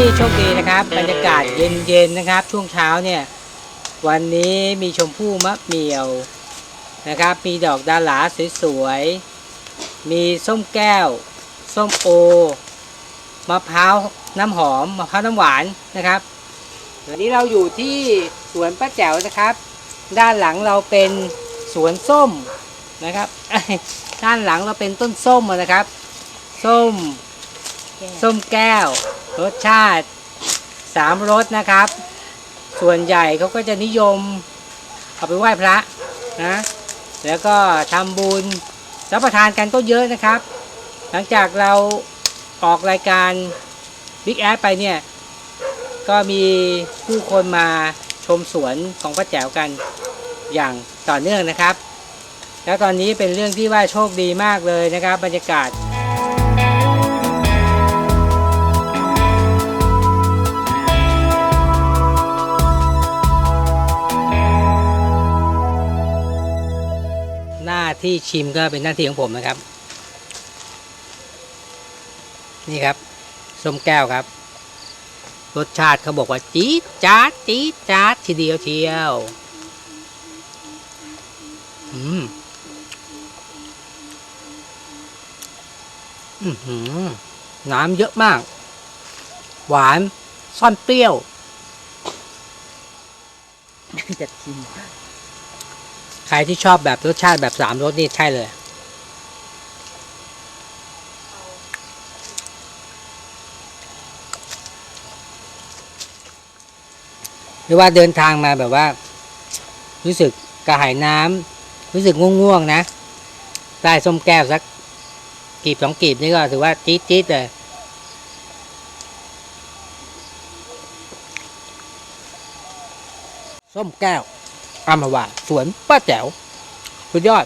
ปี้โชคดีนะครับบรรยากาศเย็นๆนะครับ ช่วงเช้าเนี่ยวันนี้มีชมพู่มะเหมี่ยวนะครับ มีดอกดาหลาสวยๆมีส้มแก้ว ส้มโอมะพร้าวน้ำหอมมะพร้าวน้ำหวานนะครับวันนี้เราอยู่ที่สวนป้าแจ๋วนะครับ ด้านหลังเราเป็นสวนส้มนะครับ ด้านหลังเราเป็นต้นส้มนะครับ ส้ม ส้มแก้ว รสชาติสามรสนะครับ ส่วนใหญ่เขาก็จะนิยม เอาไปไหว้พระนะแล้วก็ทำบุญรับประทานกันก็เยอะนะครับ หลังจากเราออกรายการ Big a d ไปเนี่ย ก็มีผู้คนมาชมสวนของป้าแจ๋วกันอย่างต่อเนื่องนะครับ แล้วตอนนี้เป็นเรื่องที่ว่าโชคดีมากเลยนะครับ บรรยากาศ ที่ชิมก็เป็นหน้าที่ของผมนะครับ นี่ครับส้มแก้วครับ รสชาติเขาบอกว่าจี๊ดจ๊าดจี๊ดจ๊าดทีเดียวเชียวอืมอือหือน้ำเยอะมาก หวานซ่อนเปรี้ยวจะชิม ใครที่ชอบแบบรสชาติแบบสามรสนี่ใช่เลย หรือว่าเดินทางมาแบบว่า รู้สึกกระหายน้ำรู้สึกง่วงๆนะได้ส้มแก้วสักกีบสองกีบนี่ก็ถือว่าจี๊ดจี๊ดเลยส้มแก้ว อัมพวาสวนป้าแจ๋วสุดยอด